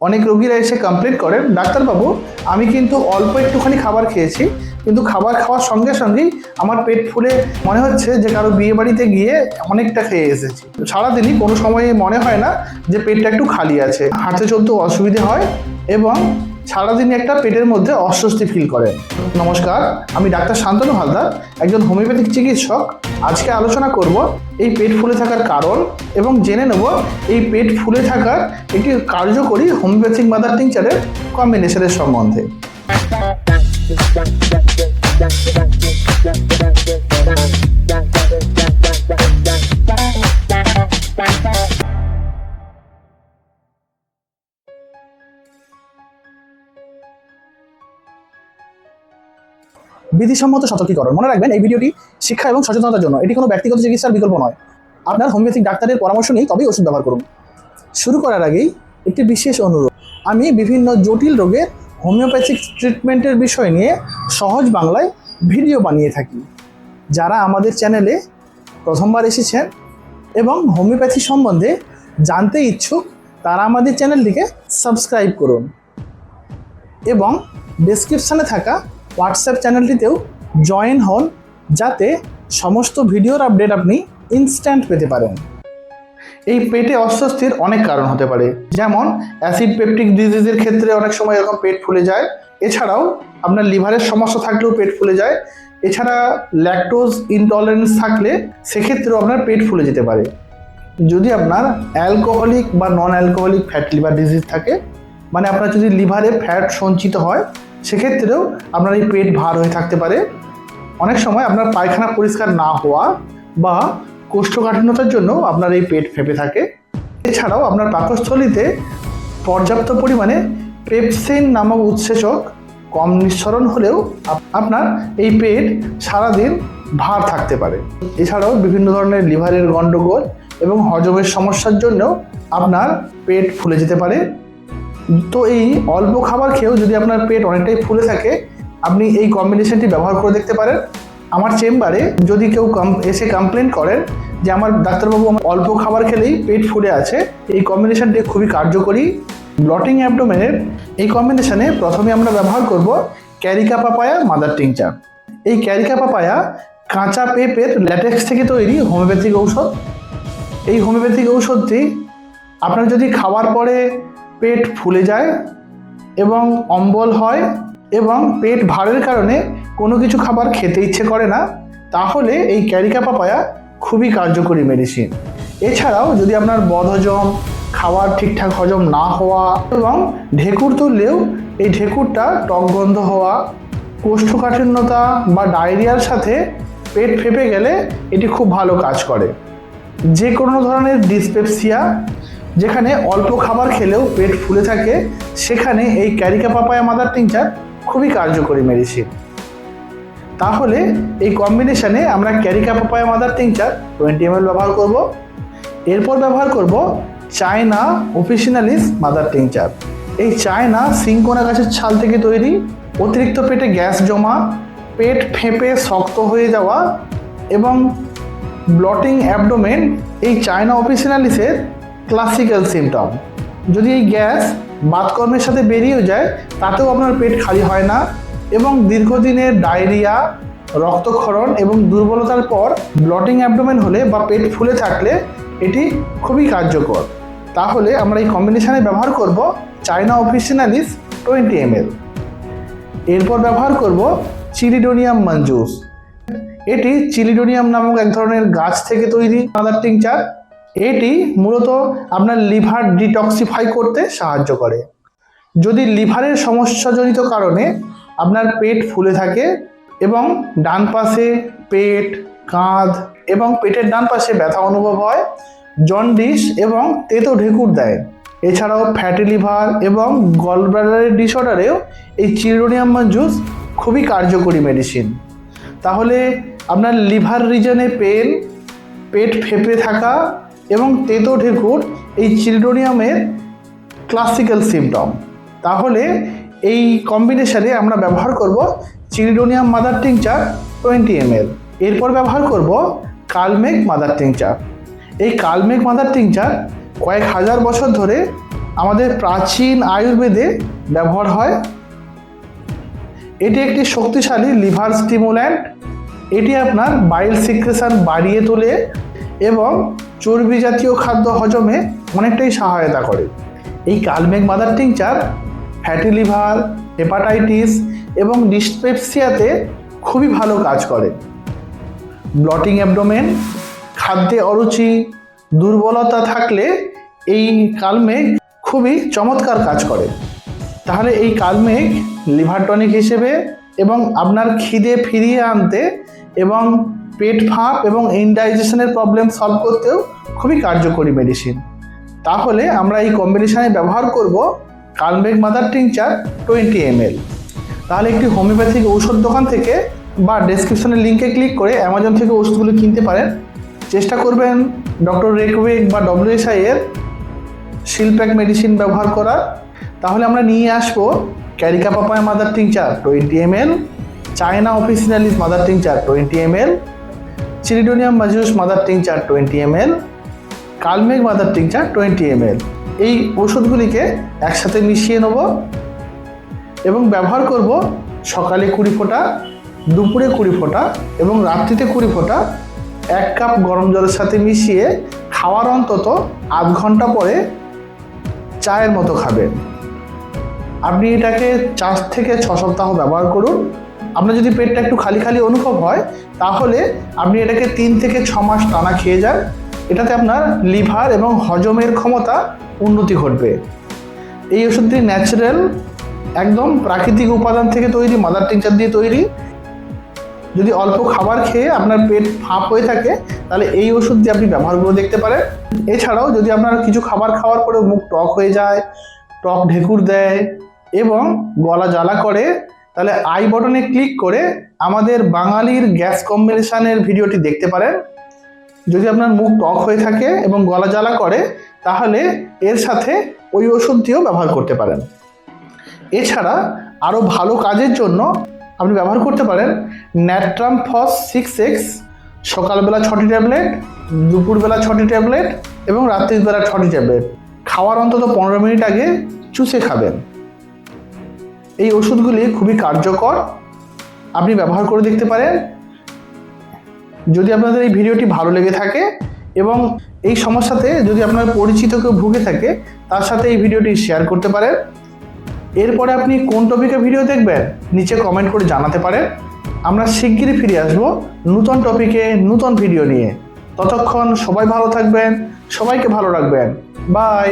অনেক রোগীরা এসে কমপ্লেন করেন ডাক্তারবাবু, আমি কিন্তু অল্প একটুখানি খাবার খেয়েছি, কিন্তু খাবার খাওয়ার সঙ্গে সঙ্গেই আমার পেট ফুলে মনে হচ্ছে যে কারও বিয়ে বাড়িতে গিয়ে অনেকটা খেয়ে এসেছি। সারাদিনই কোনো সময়ে মনে হয় না যে পেটটা একটু খালি আছে। হাঁটতে চলতে অসুবিধে হয় এবং সারাদিনই একটা পেটের মধ্যে অস্বস্তি ফিল করেন নমস্কার, আমি ডাক্তার শান্তনু হালদার, একজন হোমিওপ্যাথিক চিকিৎসক। আজকে আলোচনা করব এই পেট ফুলে থাকার কারণ এবং জেনে নেব এই পেট ফুলে থাকার একটি কার্যকরী হোমিওপ্যাথিক মাদার টিংচারের কম্বিনেশনের সম্বন্ধে। বিধিসম্মত সতর্কীকরণ। মনে রাখবেন, এই ভিডিওটি শিক্ষা এবং সচেতনতার জন্য। এটি কোনো ব্যক্তিগত চিকিৎসার বিকল্প নয়। আপনার হোমিওপ্যাথিক ডাক্তারের পরামর্শ নিয়ে তবেই ওষুধ ব্যবহার করুন। শুরু করার আগেই একটি বিশেষ অনুরোধ। আমি বিভিন্ন জটিল রোগের হোমিওপ্যাথিক ট্রিটমেন্টের বিষয় নিয়ে সহজ বাংলায় ভিডিও বানিয়ে থাকি। যারা আমাদের চ্যানেলে প্রথমবার এসেছেন এবং হোমিওপ্যাথি সম্বন্ধে জানতে ইচ্ছুক, তারা আমাদের চ্যানেলটিকে সাবস্ক্রাইব করুন এবং ডেসক্রিপশানে থাকা হোয়াটসঅ্যাপ চ্যানেলটিতেও জয়েন হন যাতে সমস্ত ভিডিওর আপডেট আপনি ইনস্ট্যান্ট পেতে পারেন। এই পেটে অস্বস্তির অনেক কারণ হতে পারে, যেমন অ্যাসিড পেপটিক ডিজিজের ক্ষেত্রে অনেক সময় এরকম পেট ফুলে যায়, এছাড়াও আপনার লিভারের সমস্যা থাকলেও পেট ফুলে যায়, এছাড়া ল্যাকটোজ ইনটলারেন্স থাকলে সেক্ষেত্রেও আপনার পেট ফুলে যেতে পারে। যদি আপনার অ্যালকোহলিক বা non alcoholic fat liver disease থাকে মানে আপনার যদি লিভারে ফ্যাট সঞ্চিত হয় সেক্ষেত্রেও আপনার এই পেট ভার হয়ে থাকতে পারে। অনেক সময় আপনার পায়খানা পরিষ্কার না হওয়া বা কোষ্ঠকাঠিন্যতার জন্য আপনার এই পেট ফেপে থাকে। এছাড়াও আপনার পাকস্থলীতে পর্যাপ্ত পরিমাণে পেপসিন নামক উৎসেচক কম নিঃসরণ হলেও আপনার এই পেট সারাদিন ভার থাকতে পারে। এছাড়াও বিভিন্ন ধরনের লিভারের গণ্ডগোল এবং হজমের সমস্যার জন্য আপনার পেট ফুলে যেতে পারে। তো এই অল্প খাবার খেয়েও যদি আপনার পেট অনেকটাই ফুলে থাকে, আপনি এই কম্বিনেশনটি ব্যবহার করে দেখতে পারেন। আমার চেম্বারে যদি কেউ এসে কমপ্লেন করেন যে আমার ডাক্তারবাবু আমার অল্প খাবার খেলেই পেট ফুলে আছে, এই কম্বিনেশনটি খুবই কার্যকরী। ব্লটিং অ্যাবডোমেনের এই কম্বিনেশনে প্রথমে আমরা ব্যবহার করব ক্যারিকা পাপায়া মাদার টিংচার। এই ক্যারিকা পাপায়া কাঁচা পেঁপের ল্যাটেক্স থেকে তৈরি হোমিওপ্যাথিক ঔষধ। এই হোমিওপ্যাথিক ঔষধটি আপনার যদি খাওয়ার পরে পেট ফুলে যায় এবং অম্বল হয় এবং পেট ভারের কারণে কোনো কিছু খাবার খেতে ইচ্ছে করে না, তাহলে এই ক্যারিকা পাপায়া খুবই কার্যকরী মেডিসিন এছাড়াও যদি আপনার বদহজম খাবার ঠিকঠাক হজম না হওয়া এবং ঢেকুর তুললেও এই ঢেকুরটা টক গন্ধ হওয়া, কোষ্ঠকাঠিন্যতা বা ডায়রিয়ার সাথে পেট ফেপে গেলে এটি খুব ভালো কাজ করে। যে কোনো ধরনের ডিসপেপসিয়া যেখানে অল্প খাবার খেলেও পেট ফুলে থাকে, সেখানে এই ক্যারিকা পাপায়া মাদার টিংচার খুবই কার্যকরী মেডিসিন তাহলে এই কম্বিনেশনে আমরা carica papaya mother tincture twenty M ব্যবহার করব। এরপর ব্যবহার করব চায়না অফিসিনালিস মাদার টিংচার এই চায়না সিঙ্কোনা গাছের ছাল থেকে তৈরি অতিরিক্ত পেটে গ্যাস জমা, পেট ফেঁপে শক্ত হয়ে যাওয়া এবং ব্লটিং অ্যাবডোমেন এই চায়না অফিসিনালিসের ক্লাসিক্যাল সিমটম যদি এই গ্যাস বাতকর্মের সাথে বেরিয়েও যায়, তাতেও আপনার পেট খালি হয় না এবং দীর্ঘদিনের ডায়রিয়া, রক্তক্ষরণ এবং দুর্বলতার পর ব্লটিং অ্যাবডোমেন হলে বা পেট ফুলে থাকলে এটি খুবই কার্যকর। তাহলে আমরা এই কম্বিনেশানে ব্যবহার করব China officinalis twenty M L এরপর ব্যবহার করব চিলিডোনিয়াম মঞ্জুস এটি চিলিডোনিয়াম নামক এক ধরনের গাছ থেকে তৈরি মাদার টিংচার এটি মূলত আপনার লিভার ডিটক্সিফাই করতে সাহায্য করে। যদি লিভারের সমস্যাজনিত কারণে আপনার পেট ফুলে থাকে এবং ডান পাশে পেট, কাঁধ এবং পেটের ডান পাশে ব্যথা অনুভব হয়, জন্ডিস এবং তেতো ঢেকুর দেয়। এছাড়াও ফ্যাটি লিভার এবং গলব্লাডারের ডিসঅর্ডারেও এই চিরোনিয়াম জুস খুবই কার্যকরী মেডিসিন। তাহলে আপনার লিভার রিজনে পেন, পেট ফেঁপে থাকা এবং তেতো ঢেকুর এই চিলডোনিয়ামের ক্লাসিক্যাল সিমটম তাহলে এই কম্বিনেশনে আমরা ব্যবহার করব chelidonium mother tincture twenty M এরপর ব্যবহার করব কালমেঘ মাদার টিংচার এই কালমেঘ মাদার টিংচার কয়েক হাজার বছর ধরে আমাদের প্রাচীন আয়ুর্বেদে ব্যবহার হয়। এটি একটি শক্তিশালী লিভার স্টিমুল্যান্ট এটি আপনার বাইল সিক্রেশন বাড়িয়ে তোলে এবং চর্বি জাতীয় খাদ্য হজমে অনেকটাই সহায়তা করে। এই কালমেঘ mother tincture, fatty liver, hepatitis এবং ডিসপেপসিয়াতে খুবই ভালো কাজ করে। ব্লটিং অ্যাবডোমেন, খাদ্যে অরুচি, দুর্বলতা থাকলে এই কালমেঘ খুবই চমৎকার কাজ করে। তাহলে এই কালমেঘ লিভার টনিক হিসেবে এবং আপনার খিদে ফিরিয়ে আনতে এবং পেট ফাঁপ এবং ইনডাইজেশনের প্রবলেম সলভ করতেও খুবই কার্যকরী মেডিসিন তাহলে আমরা এই কম্বিনেশনে ব্যবহার করব কালমেঘ মাদার টিংচার টোয়েন্টি এমএল তাহলে একটি হোমিওপ্যাথিক ঔষধ দোকান থেকে বা ডেসক্রিপশনের লিঙ্কে ক্লিক করে অ্যামাজন থেকে ওষুধগুলো কিনতে পারেন। চেষ্টা করবেন ডক্টর রেকওয়েক বা ডব্লিউএসআই এর শিলপ্যাক মেডিসিন ব্যবহার করার। তাহলে আমরা নিয়ে আসব carica papaya mother tincture twenty M L China officinalis mother tincture twenty M L chelidonium majus mother tincture twenty M L কালমেঘ mother tincture twenty M L এই ওষুধগুলিকে একসাথে মিশিয়ে নেব এবং ব্যবহার করব সকালে কুড়ি ফোঁটা, দুপুরে কুড়ি ফোঁটা এবং রাত্রিতে কুড়ি ফোঁটা। এক কাপ গরম জলের সাথে মিশিয়ে খাওয়ার অন্তত আধ ঘণ্টা পরে চায়ের মতো খাবেন। আপনি এটাকে চার থেকে ছ সপ্তাহ ব্যবহার করুন। আপনার যদি পেটটা একটু খালি খালি অনুভব হয়, তাহলে আপনি এটাকে তিন থেকে ছ মাস টানা খেয়ে যান। এটাতে আপনার লিভার এবং হজমের ক্ষমতা উন্নতি ঘটবে। এই ওষুধটি ন্যাচারাল, একদম প্রাকৃতিক উপাদান থেকে তৈরি মাদার টিংচার দিয়ে তৈরি। যদি অল্প খাবার খেয়ে আপনার পেট ফাঁপ হয়ে থাকে, তাহলে এই ওষুধ দিয়ে আপনি ব্যবহার করে দেখতে পারেন। এছাড়াও যদি আপনার কিছু খাবার খাওয়ার পরে মুখ টক হয়ে যায়, টক ঢেকুর দেয় এবং গলা জ্বালা করে তাহলে আই বটনে ক্লিক করে আমাদের বাঙালির গ্যাস কম্বিনেশনের ভিডিওটি দেখতে পারেন। যদি আপনার মুখ টক হয়ে থাকে এবং গলা জ্বালা করে, তাহলে এর সাথে ওই ওষুধটিও ব্যবহার করতে পারেন। এছাড়া আরও ভালো কাজের জন্য আপনি ব্যবহার করতে পারেন ন্যাট্রাম ফস সিক্স এক্স সকালবেলা ছটি ট্যাবলেট, দুপুরবেলা ছটি ট্যাবলেট এবং রাত্রিবেলা ছটি ট্যাবলেট। খাওয়ার অন্তত পনেরো মিনিট আগে চুষে খাবেন। এই ওষুধগুলি খুবই কার্যকর। আপনি ব্যবহার করে দেখতে পারেন। যদি আপনাদের এই ভিডিওটি ভালো লেগে থাকে এবং এই সমস্যাতে যদি আপনার পরিচিত কেউ ভুগে থাকে, তার সাথে এই ভিডিওটি শেয়ার করতে পারেন। এরপরে আপনি কোন টপিকে ভিডিও দেখবেন, নিচে কমেন্ট করে জানাতে পারেন। আমরা শিগগিরই ফিরে আসব নূতন টপিকে নূতন ভিডিও নিয়ে। ততক্ষণ সবাই ভালো থাকবেন, সবাইকে ভালো রাখবেন। বাই!